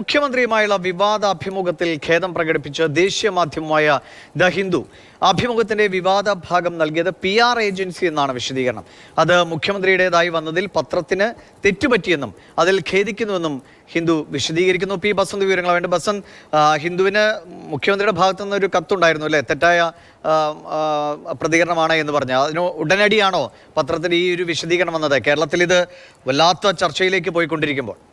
മുഖ്യമന്ത്രിയുമായുള്ള വിവാദ അഭിമുഖത്തിൽ ഖേദം പ്രകടിപ്പിച്ച ദേശീയ മാധ്യമമായ ദ ഹിന്ദു അഭിമുഖത്തിന്റെ വിവാദ ഭാഗം നൽകിയത് പി ആർ ഏജൻസി എന്നാണ് വിശദീകരണം. അത് മുഖ്യമന്ത്രിയുടേതായി വന്നതിൽ പത്രത്തിന് തെറ്റുപറ്റിയെന്നും അതിൽ ഖേദിക്കുന്നുവെന്നും ഹിന്ദു വിശദീകരിക്കുന്നു. പി ബസന്ത് വിവരങ്ങൾ വേണ്ട. ബസന്ത് ഹിന്ദുവിന് മുഖ്യമന്ത്രിയുടെ ഭാഗത്തു നിന്ന് ഒരു കത്തുണ്ടായിരുന്നു അല്ലേ? തെറ്റായ പ്രതികരണമാണ് എന്ന് പറഞ്ഞ. അതിന് ഉടനടിയാണോ പത്രത്തിൽ ഈ ഒരു വിശദീകരണം വന്നത്? കേരളത്തിൽ ഇത് വല്ലാത്ത ചർച്ചയിലേക്ക് പോയിക്കൊണ്ടിരിക്കുമ്പോൾ.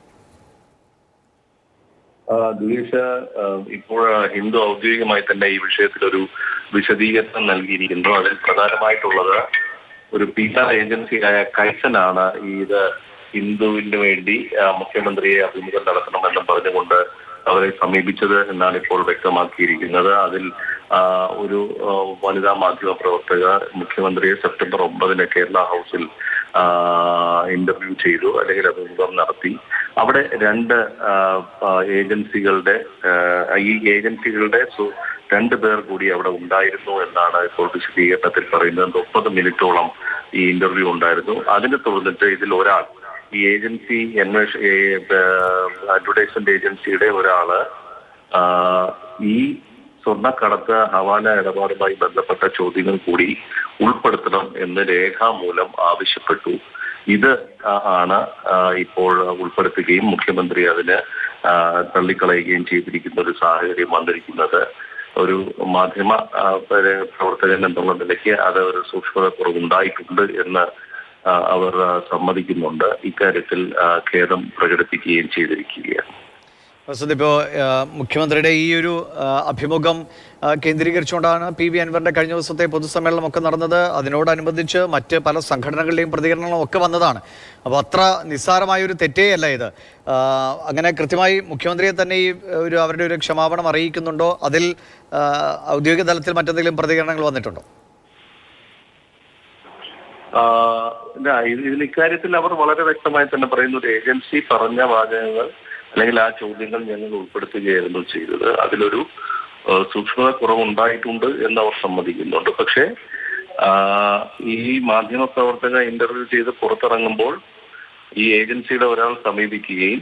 ദിലീഷ് ആ, ഇപ്പോൾ ഹിന്ദു ഔദ്യോഗികമായി തന്നെ ഈ വിഷയത്തിൽ ഒരു വിശദീകരണം നൽകിയിരിക്കുന്നു. അതിൽ പ്രധാനമായിട്ടുള്ളത് ഒരു പി ആർ ഏജൻസിയായ കൈസനാണ് ഈ ഇത് ഹിന്ദുവിന് വേണ്ടി മുഖ്യമന്ത്രിയെ അഭിമുഖം നടത്തണമെന്നും പറഞ്ഞുകൊണ്ട് അവരെ സമീപിച്ചത് എന്നാണ് ഇപ്പോൾ വ്യക്തമാക്കിയിരിക്കുന്നത്. അതിൽ ഒരു വനിതാ മാധ്യമ പ്രവർത്തക മുഖ്യമന്ത്രിയെ സെപ്റ്റംബർ ഒമ്പതിന് കേരള ഹൗസിൽ ഇന്റർവ്യൂ ചെയ്തു. അല്ലെങ്കിൽ അഭിമുഖം നടത്തി. അവിടെ രണ്ട് ഏജൻസികളുടെ ഈ ഏജൻസികളുടെ രണ്ട് പേർ കൂടി അവിടെ ഉണ്ടായിരുന്നു എന്നാണ് ഇപ്പോൾ വിശദീകരണത്തിൽ പറയുന്നത്. മുപ്പത് മിനിറ്റോളം ഈ ഇന്റർവ്യൂ ഉണ്ടായിരുന്നു. അതിനെ തുടർന്നിട്ട് ഇതിൽ ഒരാൾ ഈ ഏജൻസി അന്വേഷ അഡ്വർടൈസ്മെന്റ് ഏജൻസിയുടെ ഒരാൾ ഈ സ്വർണക്കടത്ത് ഹവാല ഇടപാടുമായി ബന്ധപ്പെട്ട ചോദ്യങ്ങൾ കൂടി ഉൾപ്പെടുത്തണം എന്ന് രേഖാമൂലം ആവശ്യപ്പെട്ടു. ഇത് ആണ് ഇപ്പോൾ ഉൾപ്പെടുത്തുകയും മുഖ്യമന്ത്രി അതിന് തള്ളിക്കളയുകയും ചെയ്തിരിക്കുന്ന ഒരു സാഹചര്യം വന്നിരിക്കുന്നത്. ഒരു മാധ്യമ പ്രവർത്തകൻ എന്നുള്ള നിലയ്ക്ക് അത് ഒരു സൂക്ഷ്മത കുറവുണ്ടായിട്ടുണ്ട് എന്ന് അവർ സമ്മതിക്കുന്നുണ്ട്. ഇക്കാര്യത്തിൽ ഖേദം പ്രകടിപ്പിക്കുകയും ചെയ്തിരിക്കുകയാണ്. വസന്ത് ഇപ്പോൾ മുഖ്യമന്ത്രിയുടെ ഈ ഒരു അഭിമുഖം കേന്ദ്രീകരിച്ചുകൊണ്ടാണ് പി വി അൻവറിന്റെ കഴിഞ്ഞ ദിവസത്തെ പൊതുസമ്മേളനമൊക്കെ നടന്നത്. അതിനോടനുബന്ധിച്ച് മറ്റ് പല സംഘടനകളുടെയും പ്രതികരണങ്ങളും ഒക്കെ വന്നതാണ്. അപ്പോൾ അത്ര നിസ്സാരമായൊരു തെറ്റേ അല്ല ഇത്. അങ്ങനെ കൃത്യമായി മുഖ്യമന്ത്രിയെ തന്നെ ഈ ഒരു അവരുടെ ഒരു ക്ഷമാപണം അറിയിക്കുന്നുണ്ടോ? അതിൽ ഔദ്യോഗിക തലത്തിൽ മറ്റെന്തെങ്കിലും പ്രതികരണങ്ങൾ വന്നിട്ടുണ്ടോ? ഇതിൽ ഇക്കാര്യത്തിൽ അവർ വളരെ വ്യക്തമായി തന്നെ പറയുന്ന. ഒരു ഏജൻസി പറഞ്ഞ വാചകങ്ങൾ അല്ലെങ്കിൽ ആ ചോദ്യങ്ങൾ ഞങ്ങൾ ഉൾപ്പെടുത്തുകയായിരുന്നു ചെയ്തത്. അതിലൊരു സൂക്ഷ്മത കുറവുണ്ടായിട്ടുണ്ട് എന്ന് അവർ സമ്മതിക്കുന്നുണ്ട്. പക്ഷേ ഈ മാധ്യമ പ്രവർത്തക ഇന്റർവ്യൂ ചെയ്ത് പുറത്തിറങ്ങുമ്പോൾ ഈ ഏജൻസിയുടെ ഒരാൾ സമീപിക്കുകയും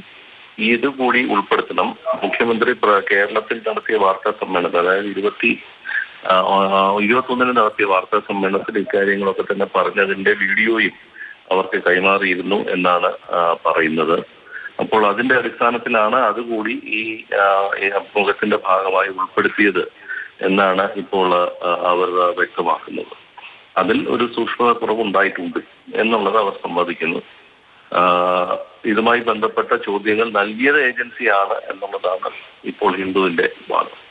ഇതുകൂടി ഇത് കൂടി ഉൾപ്പെടുത്തണം. മുഖ്യമന്ത്രി കേരളത്തിൽ നടത്തിയ വാർത്താ സമ്മേളനത്തിൽ അതായത് ഇരുപത്തി ഇരുപത്തൊന്നിന് നടത്തിയ വാർത്താ സമ്മേളനത്തിൽ ഇക്കാര്യങ്ങളൊക്കെ തന്നെ പറഞ്ഞതിന്റെ വീഡിയോയും അവർക്ക് കൈമാറിയിരുന്നു എന്നാണ് പറയുന്നത്. അപ്പോൾ അതിന്റെ അടിസ്ഥാനത്തിലാണ് അതുകൂടി ഈ അഭിമുഖത്തിന്റെ ഭാഗമായി ഉൾപ്പെടുത്തിയത് എന്നാണ് ഇപ്പോൾ അവർ വ്യക്തമാക്കുന്നത്. അതിൽ ഒരു സൂക്ഷ്മത കുറവുണ്ടായിട്ടുണ്ട് എന്നുള്ളത് അവർ സമ്മതിക്കുന്നു. ഇതുമായി ബന്ധപ്പെട്ട ചോദ്യങ്ങൾ നൽകിയത് ഏജൻസിയാണ് എന്നുള്ളതാണ് ഇപ്പോൾ ഹിന്ദുവിന്റെ വാദം.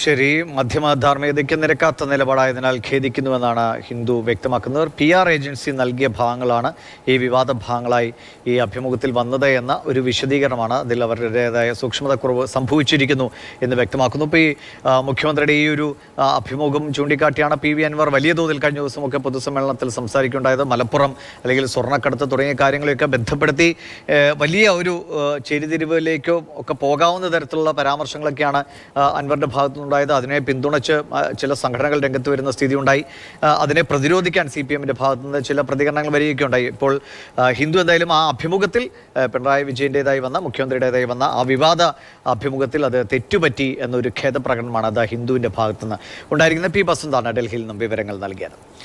ശരി മധ്യമ ധാർമ്മികതയ്ക്ക് നിരക്കാത്ത നിലപാടായതിനാൽ ഖേദിക്കുന്നുവെന്നാണ് ഹിന്ദു വ്യക്തമാക്കുന്നത്. പി ആർ ഏജൻസി നൽകിയ ഭാഗങ്ങളാണ് ഈ വിവാദ ഭാഗങ്ങളായി ഈ അഭിമുഖത്തിൽ വന്നത് എന്ന ഒരു വിശദീകരണമാണ് അതിൽ അവരുടേതായ സൂക്ഷ്മതക്കുറവ് സംഭവിച്ചിരിക്കുന്നു എന്ന് വ്യക്തമാക്കുന്നു. ഇപ്പോൾ ഈ മുഖ്യമന്ത്രിയുടെ ഈ ഒരു അഭിമുഖം ചൂണ്ടിക്കാട്ടിയാണ് പി വി അൻവർ വലിയ തോതിൽ കഴിഞ്ഞ ദിവസമൊക്കെ പൊതുസമ്മേളനത്തിൽ സംസാരിക്കുകയുണ്ടായത്. മലപ്പുറം അല്ലെങ്കിൽ സ്വർണക്കടത്ത് തുടങ്ങിയ കാര്യങ്ങളെയൊക്കെ ബന്ധപ്പെടുത്തി വലിയ ഒരു ചേരിതിരിവിലേക്കോ ഒക്കെ പോകാവുന്ന തരത്തിലുള്ള പരാമർശങ്ങളൊക്കെയാണ് അൻവറിന്റെ അൻവറിന്റെ ഭാഗത്തുനിന്നുണ്ടായത് അതിനെ പിന്തുണച്ച് ചില സംഘടനകൾ രംഗത്ത് വരുന്ന സ്ഥിതി ഉണ്ടായി അതിനെ പ്രതിരോധിക്കാൻ സി പി എമ്മിന്റെ ഭാഗത്തുനിന്ന് ചില പ്രതികരണങ്ങൾ വരികയൊക്കെ ഉണ്ടായി ഇപ്പോൾ ഹിന്ദു എന്തായാലും ആ അഭിമുഖത്തിൽ പിണറായി വിജയന്റേതായി വന്ന മുഖ്യമന്ത്രിയുടേതായി വന്ന ആ വിവാദ അഭിമുഖത്തിൽ അത് തെറ്റുപറ്റി എന്നൊരു ഖേദപ്രകടനമാണ് അത് ഹിന്ദുവിന്റെ ഭാഗത്തുനിന്ന് ഉണ്ടായിരിക്കുന്ന പി ബസന്താണ് ഡൽഹിയിൽ നിന്നും വിവരങ്ങൾ നൽകിയത്.